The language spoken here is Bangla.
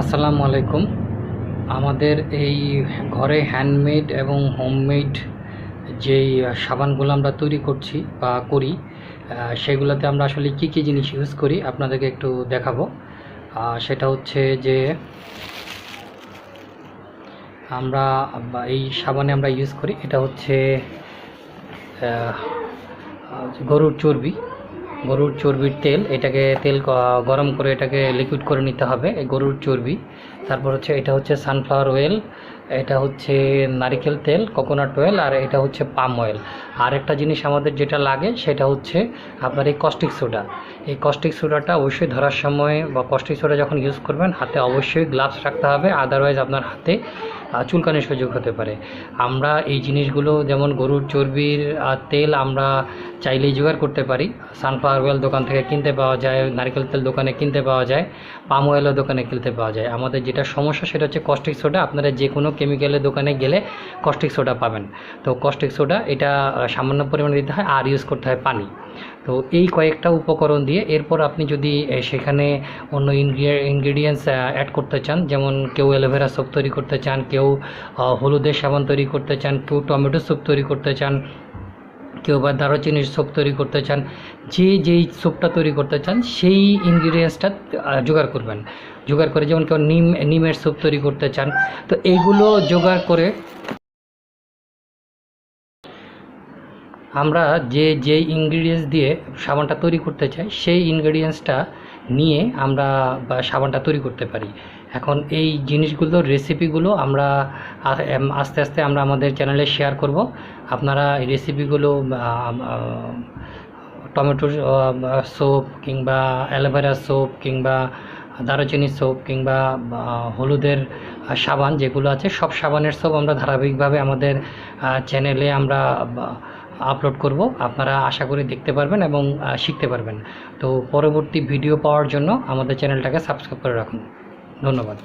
আসসালামু আলাইকুম। আমাদের এই ঘরে হ্যান্ডমেড এবং হোমমেড যেই সাবানগুলো আমরা তৈরি করছি বা করি সেগুলোতে আমরা আসলে কী কী জিনিস ইউজ করি আপনাদেরকে একটু দেখাবো। সেটা হচ্ছে যে আমরা এই সাবানে আমরা ইউজ করি, এটা হচ্ছে গরুর চর্বি। গরুর চর্বির তেল, এটাকে তেল গরম করে এটাকে লিকুইড করে নিতে হবে, এই গরুর চর্বি। তারপর হচ্ছে এটা হচ্ছে সানফ্লাওয়ার অয়েল এটা হচ্ছে নারিকেল তেল কোকোনাট অয়েল আর এটা হচ্ছে পাম অয়েল আর একটা জিনিস আমাদের যেটা লাগে, সেটা হচ্ছে আপনার এই কস্টিক সোডা এই কস্টিক সোডাটা অবশ্যই ধরার সময় বা কস্টিক সোডা যখন ইউজ করবেন, হাতে অবশ্যই গ্লাভস রাখতে হবে আদারওয়াইজ আপনার হাতে চুলকানির সুযোগ হতে পারে। আমরা এই জিনিসগুলো যেমন গরুর চর্বির তেল আমরা চাইলেই জোগাড় করতে পারি। সানফ্লাওয়ার অয়েল দোকান থেকে কিনতে পাওয়া যায়, নারকেল তেল দোকানে কিনতে পাওয়া যায়, পাম অয়েলও দোকানে কিনতে পাওয়া যায়। আমাদের যেটা সমস্যা সেটা হচ্ছে কস্টিক সোডা আপনারা যে কোনো কেমিক্যালের দোকানে গেলে কস্টিক সোডা পাবেন। তো কস্টিক সোডা এটা সামান্য পরিমাণে দিতে হয় আর ইউজ করতে হয় পানি। তো এই কয়েকটা উপকরণ দিয়ে এরপর আপনি যদি সেখানে অন্য ইনগ্রিডিয়েন্টস অ্যাড করতে চান, যেমন কেউ অ্যালোভেরা স্যুপ তৈরি করতে চান, কেউ হলুদের সাবান তৈরি করতে চান, কেউ টমেটো স্যুপ তৈরি করতে চান, কেউ বা দারুচিনির স্যুপ তৈরি করতে চান, যে, যেই স্যুপটা তৈরি করতে চান, সেই ইনগ্রিডিয়েন্টসটা জোগাড় করবেন। জোগাড় করে যেমন কেউ নিম, নিমের স্যুপ তৈরি করতে চান, তো এইগুলো জোগাড় করে আমরা যে যে ইনগ্রিডিয়েন্টস দিয়ে সাবানটা তৈরি করতে চাই, সেই ইনগ্রিডিয়েন্টসটা নিয়ে আমরা সাবানটা তৈরি করতে পারি। এখন এই জিনিসগুলো রেসিপিগুলো আমরা আস্তে আস্তে আমরা আমাদের চ্যানেলে শেয়ার করব। আপনারা এই রেসিপিগুলো টমেটোর সোপ কিংবা অ্যালোভেরা সোপ কিংবা দারুচিনি সোপ কিংবা হলুদের সাবান যেগুলো আছে, সব সাবানের সোপ আমরা ধারাবাহিকভাবে আমাদের চ্যানেলে আমরা আপলোড করব। আপনারা আশা করি দেখতে পারবেন এবং শিখতে পারবেন। তো পরবর্তী ভিডিও পাওয়ার জন্য আমাদের চ্যানেলটাকে সাবস্ক্রাইব করে রাখুন। ধন্যবাদ।